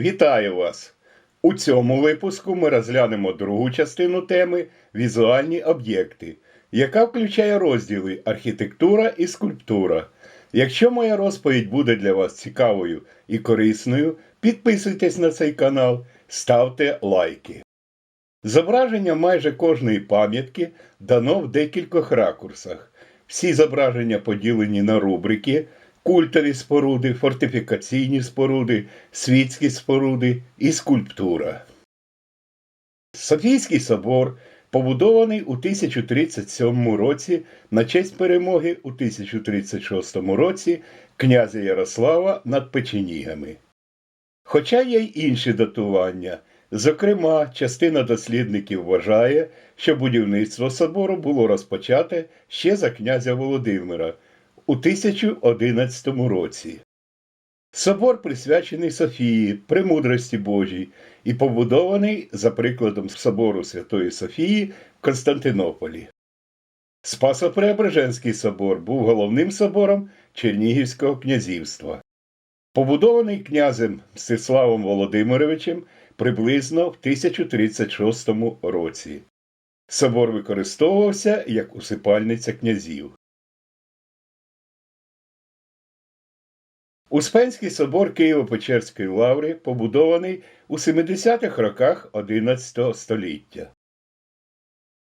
Вітаю вас! У цьому випуску ми розглянемо другу частину теми Візуальні об'єкти, яка включає розділи архітектура і скульптура. Якщо моя розповідь буде для вас цікавою і корисною, підписуйтесь на цей канал, ставте лайки. Зображення майже кожної пам'ятки дано в декількох ракурсах. Всі зображення поділені на рубрики культові споруди, фортифікаційні споруди, світські споруди і скульптура. Софійський собор побудований у 1037 році на честь перемоги у 1036 році князя Ярослава над печенігами. Хоча є й інші датування. Зокрема, частина дослідників вважає, що будівництво собору було розпочате ще за князя Володимира у 1011 році. Собор присвячений Софії, премудрості Божій і побудований за прикладом собору Святої Софії в Константинополі. Спасо-Преображенський собор був головним собором Чернігівського князівства. Побудований князем Мстиславом Володимировичем приблизно в 1036 році. Собор використовувався як усипальниця князів. Успенський собор Києво-Печерської лаври побудований у 70-х роках XI століття.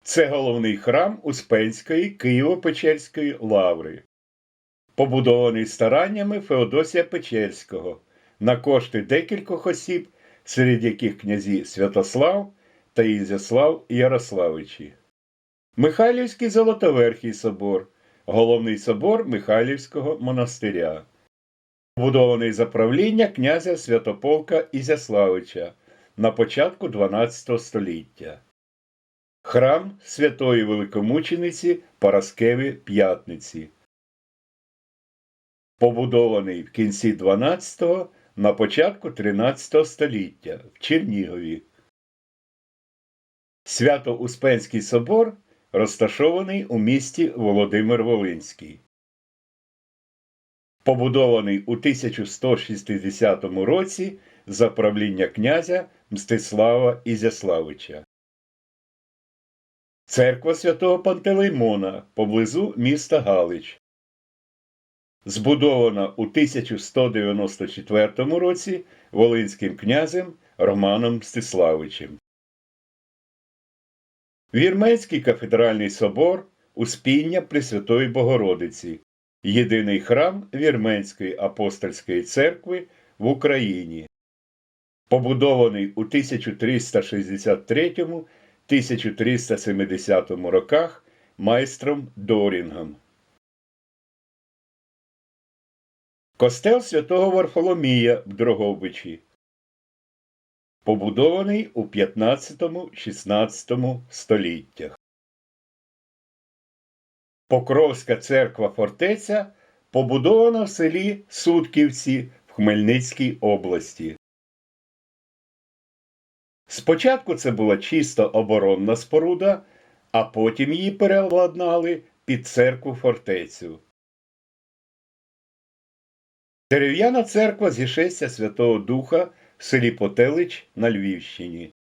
Це головний храм Успенської Києво-Печерської лаври, побудований стараннями Феодосія Печерського на кошти декількох осіб, серед яких князі Святослав та Ізяслав Ярославичі. Михайлівський Золотоверхий собор, головний собор Михайлівського монастиря побудований за правління князя Святополка Ізяславича на початку XII століття. Храм Святої Великомучениці Параскеви П'ятниці. Побудований в кінці 12-го на початку 13 століття в Чернігові. Свято-Успенський собор розташований у місті Володимир Волинський побудований у 1160 році за правління князя Мстислава Ізяславича. Церква святого Пантелеймона поблизу міста Галич. Збудована у 1194 році Волинським князем Романом Мстиславичем. Вірменський кафедральний собор Успіння Пресвятої Богородиці єдиний храм Вірменської апостольської церкви в Україні, побудований у 1363-1370 роках майстром Дорінгом. Костел святого Варфоломія в Дрогобичі. Побудований у 15-16 століттях. Покровська церква фортеця побудована в селі Сутківці в Хмельницькій області. Спочатку це була чисто оборонна споруда, а потім її переладнали під церкву фортецю. Дерев'яна церква зішестя Святого Духа в селі Потелич на Львівщині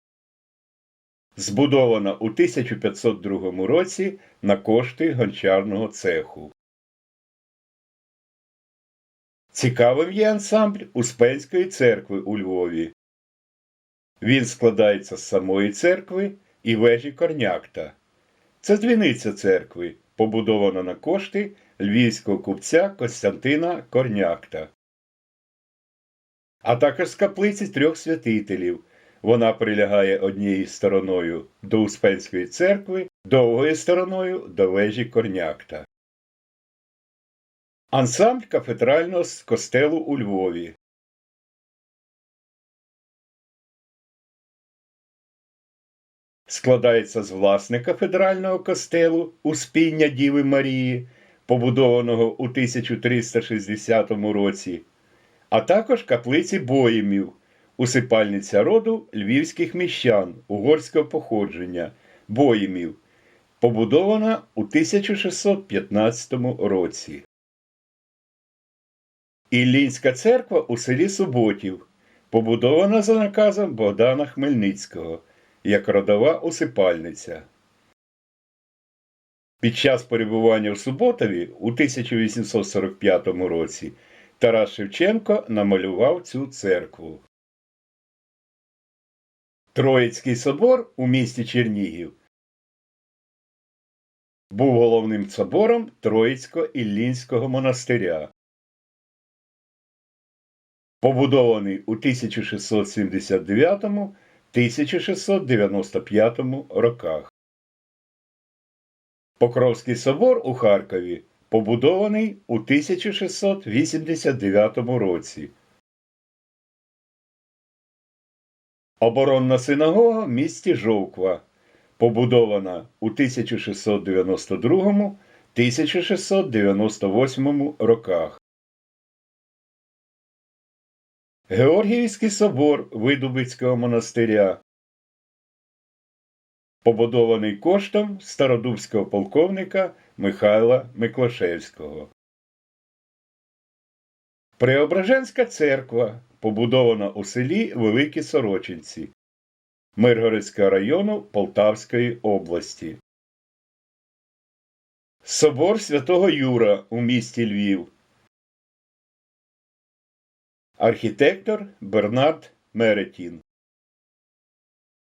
збудована у 1502 році на кошти гончарного цеху. Цікавим є ансамбль Успенської церкви у Львові. Він складається з самої церкви і вежі Корнякта. Це дзвіниця церкви, побудована на кошти львівського купця Костянтина Корнякта, а також з каплиці трьох святителів вона прилягає однією стороною до Успенської церкви, довгою стороною до вежі Корнякта. Ансамбль кафедрального костелу у Львові. Складається з власне кафедрального костелу Успіння Діви Марії, побудованого у 1360 році, а також каплиці Боїмів, усипальниця роду львівських міщан угорського походження, боїмів, побудована у 1615 році. Іллінська церква у селі Суботів, побудована за наказом Богдана Хмельницького як родова усипальниця. Під час перебування в Суботові у 1845 році Тарас Шевченко намалював цю церкву. Троїцький собор у місті Чернігів був головним собором Троїцько-Іллінського монастиря. Побудований у 1679-1695 роках. Покровський собор у Харкові побудований у 1689 році. Оборонна синагога в місті Жовква побудована у 1692-1698 роках. Георгіївський собор Видубицького монастиря побудований коштом стародубського полковника Михайла Миклашевського. Преображенська церква побудована у селі Великі Сорочинці Миргородського району Полтавської області. Собор святого Юра у місті Львів. Архітектор Бернард Меретін.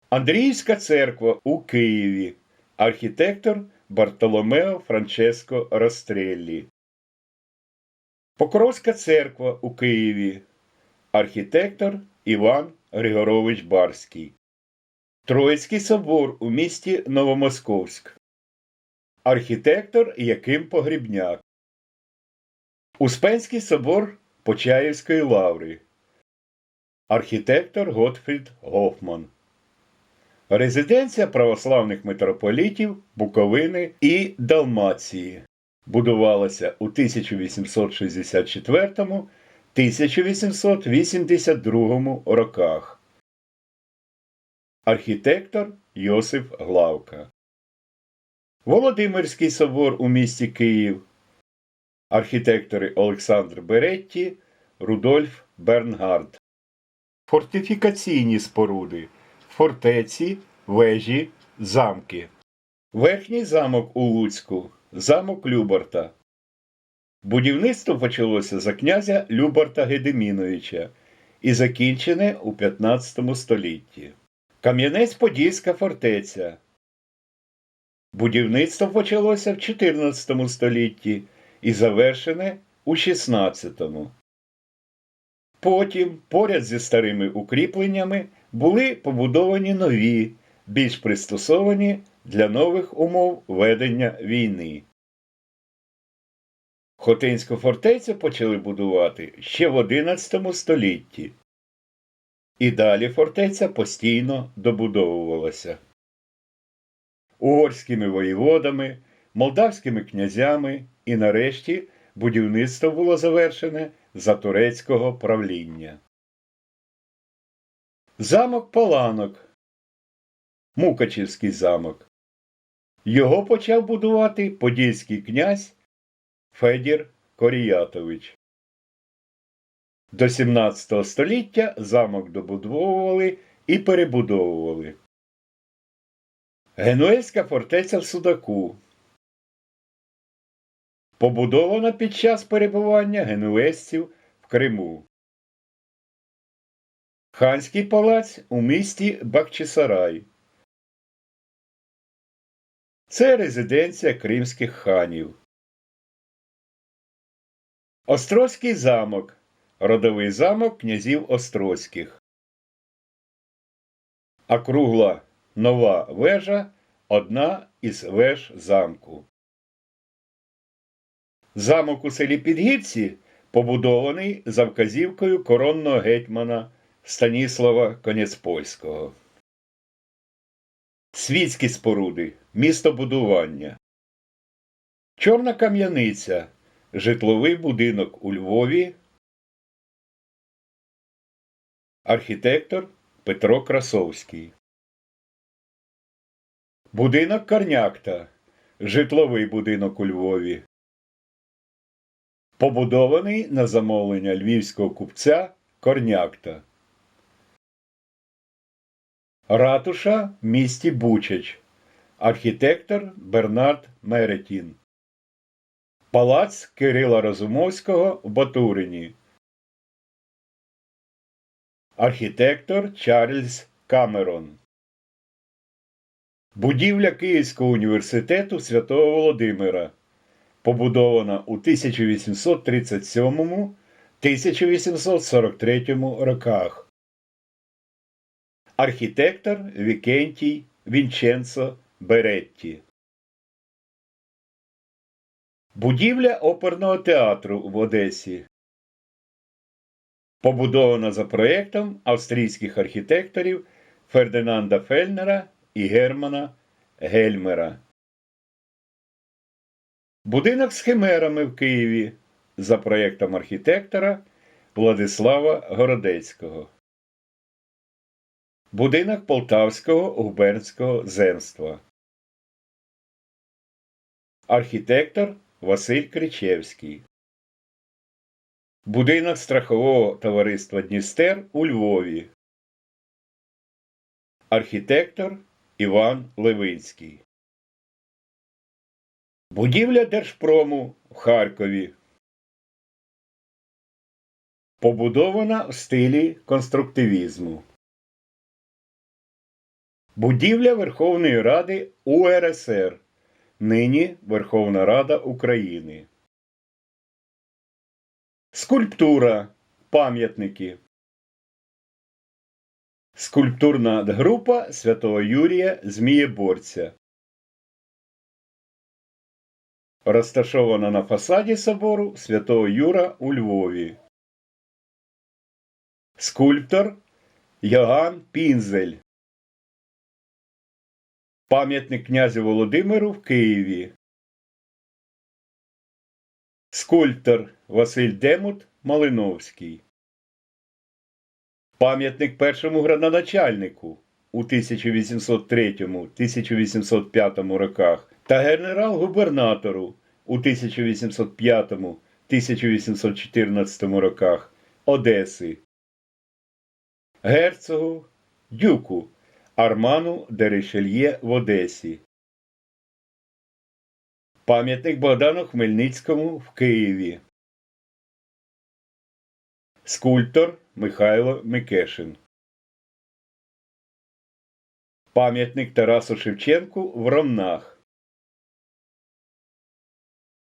Андріївська церква у Києві. Архітектор Бартоломео Франческо Растреллі. Покровська церква у Києві. Архітектор Іван Григорович Барський. Троїцький собор у місті Новомосковськ. Архітектор Яким Погрібняк. Успенський собор Почаївської лаври. Архітектор Готфрід Гофман. Резиденція православних митрополітів Буковини і Далмації будувалася у 1864-1882 роках. Архітектор Йосиф Главка. Володимирський собор у місті Київ. Архітектори Олександр Беретті, Рудольф Бернгард. Фортифікаційні споруди фортеці, вежі, замки. Верхній замок у Луцьку, замок Любарта. Будівництво почалося за князя Любарта Гедеміновича і закінчене у 15 столітті. Кам'янець-Подільська фортеця. Будівництво почалося в 14 столітті і завершене у 16. Потім, поряд зі старими укріпленнями, були побудовані нові, більш пристосовані для нових умов ведення війни. Хотинську фортецю почали будувати ще в XI столітті. І далі фортеця постійно добудовувалася. Угорськими воєводами, молдавськими князями і нарешті будівництво було завершене за турецького правління. Замок Паланок. Мукачівський замок. Його почав будувати подільський князь Федір Коріятович. До 17 століття замок добудовували і перебудовували. Генуезька фортеця в Судаку. Побудована під час перебування генуезців в Криму. Ханський палац у місті Бахчисарай. Це резиденція кримських ханів. Острозький замок. Родовий замок князів Острозьких. А кругла нова вежа одна із веж замку. Замок у селі Підгірці побудований за вказівкою коронного гетьмана Станіслава Конецпольського. Світські споруди. Містобудування. Чорна кам'яниця. Житловий будинок у Львові. Архітектор Петро Красовський. Будинок Карнякта. Житловий будинок у Львові. Побудований на замовлення львівського купця Корнякта. Ратуша в місті Бучач. Архітектор Бернард Меретін. Палац Кирила Розумовського в Батурині. Архітектор Чарльз Камерон. Будівля Київського університету Святого Володимира. Побудована у 1837-1843 роках. Архітектор Вікентій Вінченцо Беретті. Будівля оперного театру в Одесі. Побудована за проєктом австрійських архітекторів Фердинанда Фельнера і Германа Гельмера. Будинок з химерами в Києві за проєктом архітектора Владислава Городецького. Будинок Полтавського губернського земства. Архітектор Василь Кричевський. Будинок страхового товариства Дністер у Львові. Архітектор Іван Левинський. Будівля Держпрому в Харкові. Побудована в стилі конструктивізму. Будівля Верховної Ради УРСР. Нині Верховна Рада України. Скульптура. Пам'ятники. Скульптурна група Святого Юрія Змієборця. Розташована на фасаді собору Святого Юра у Львові. Скульптор Йоганн Пінзель. Пам'ятник князю Володимиру в Києві. Скульптор Василь Демут Малиновський. Пам'ятник першому градоначальнику у 1803-1805 роках та генерал-губернатору у 1805-1814 роках Одеси. Герцогу Дюку Арману де Ришельє в Одесі. Пам'ятник Богдану Хмельницькому в Києві. Скульптор Михайло Микешин. Пам'ятник Тарасу Шевченку в Ромнах.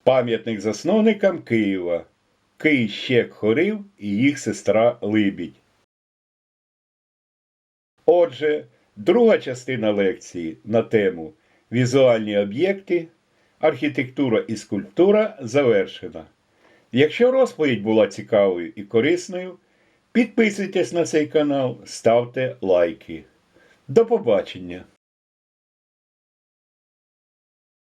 Пам'ятник засновникам Києва. Кий Щек Хорив і їх сестра Либідь. Отже, друга частина лекції на тему Візуальні об'єкти, архітектура і скульптура завершена. Якщо розповідь була цікавою і корисною, підписуйтесь на цей канал, ставте лайки. До побачення!